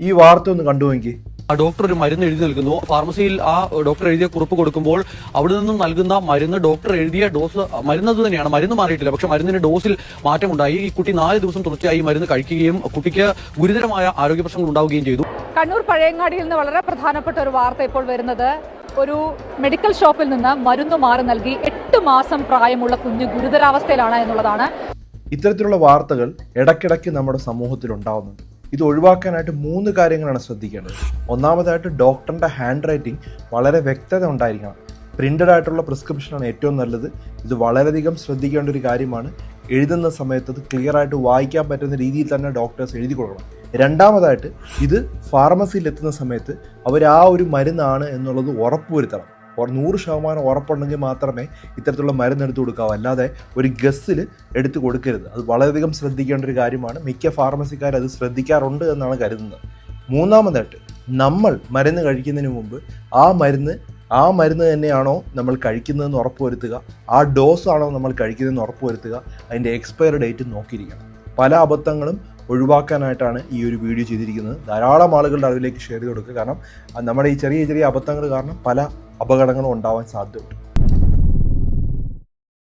ഈ വാർത്ത ഒന്ന് കണ്ടുപോയെങ്കിൽ ആ ഡോക്ടർ ഒരു മരുന്ന് എഴുതി നൽകുന്നു. ഫാർമസിയിൽ ആ ഡോക്ടർ എഴുതിയ കുറിപ്പ് കൊടുക്കുമ്പോൾ അവിടെ നിന്നും നൽകുന്ന മരുന്ന് ഡോക്ടർ എഴുതിയ ഡോസ് മരുന്ന് അത് തന്നെയാണ്. മരുന്ന് മാറിയിട്ടില്ല. പക്ഷെ മരുന്നിന്റെ ഡോസിൽ മാറ്റമുണ്ടായി. ഈ കുട്ടി നാല് ദിവസം തുടർച്ചയായി ഈ മരുന്ന് കഴിക്കുകയും കുട്ടിക്ക് ഗുരുതരമായ ആരോഗ്യ പ്രശ്നങ്ങൾ ഉണ്ടാവുകയും ചെയ്തു. കണ്ണൂർ പഴയങ്ങാടിയിൽ നിന്ന് വളരെ പ്രധാനപ്പെട്ട ഒരു വാർത്ത ഇപ്പോൾ വരുന്നത്. ഒരു മെഡിക്കൽ ഷോപ്പിൽ നിന്ന് മരുന്ന് മാറി നൽകി എട്ട് മാസം പ്രായമുള്ള കുഞ്ഞ് ഗുരുതരാവസ്ഥയിലാണ് എന്നുള്ളതാണ്. ഇത്തരത്തിലുള്ള വാർത്തകൾ ഇടയ്ക്കിടയ്ക്ക് നമ്മുടെ സമൂഹത്തിൽ ഉണ്ടാവുന്നുണ്ട്. ഇത് ഒഴിവാക്കാനായിട്ട് മൂന്ന് കാര്യങ്ങളാണ് ശ്രദ്ധിക്കേണ്ടത്. ഒന്നാമതായിട്ട് ഡോക്ടറിന്റെ ഹാൻഡ് റൈറ്റിംഗ് വളരെ വ്യക്തത ഉണ്ടായിരിക്കണം. പ്രിന്റഡ് ആയിട്ടുള്ള പ്രിസ്ക്രിപ്ഷനാണ് ഏറ്റവും നല്ലത്. ഇത് വളരെയധികം ശ്രദ്ധിക്കേണ്ട ഒരു കാര്യമാണ്. എഴുതുന്ന സമയത്ത് അത് ക്ലിയർ ആയിട്ട് വായിക്കാൻ പറ്റുന്ന രീതിയിൽ തന്നെ ഡോക്ടേഴ്സ് എഴുതി കൊടുക്കണം. രണ്ടാമതായിട്ട് ഇത് ഫാർമസിയിൽ എത്തുന്ന സമയത്ത് അവർ ആ ഒരു മരുന്നാണ് എന്നുള്ളത് ഉറപ്പുവരുത്തണം. ഉറ- നൂറ് ശതമാനം ഉറപ്പുണ്ടെങ്കിൽ മാത്രമേ ഇത്തരത്തിലുള്ള മരുന്ന് എടുത്തു കൊടുക്കാവൂ. അല്ലാതെ ഒരു ഗസ്സിൽ എടുത്തു കൊടുക്കരുത്. അത് വളരെയധികം ശ്രദ്ധിക്കേണ്ട ഒരു കാര്യമാണ്. മിക്ക ഫാർമസിക്കാർ അത് ശ്രദ്ധിക്കാറുണ്ട് എന്നാണ് കരുതുന്നത്. മൂന്നാമതായിട്ട് നമ്മൾ മരുന്ന് കഴിക്കുന്നതിന് മുമ്പ് ആ മരുന്ന് ആ മരുന്ന് തന്നെയാണോ നമ്മൾ കഴിക്കുന്നതെന്ന് ഉറപ്പുവരുത്തുക. ആ ഡോസ് ആണോ നമ്മൾ കഴിക്കുന്നതെന്ന് ഉറപ്പുവരുത്തുക. അതിന്റെ എക്സ്പയർ ഡേറ്റ് നോക്കിയിരിക്കണം. പല അബദ്ധങ്ങളും ഒഴിവാക്കാനായിട്ടാണ് ഈ ഒരു വീഡിയോ ചെയ്തിരിക്കുന്നത്. ധാരാളം ആളുകളുടെ അറിവിലേക്ക് ഷെയർ ചെയ്ത് കൊടുക്കുക. കാരണം നമ്മുടെ ഈ ചെറിയ ചെറിയ അബദ്ധങ്ങൾ കാരണം പല അപകടങ്ങളും ഉണ്ടാവാൻ സാധ്യതയുണ്ട്.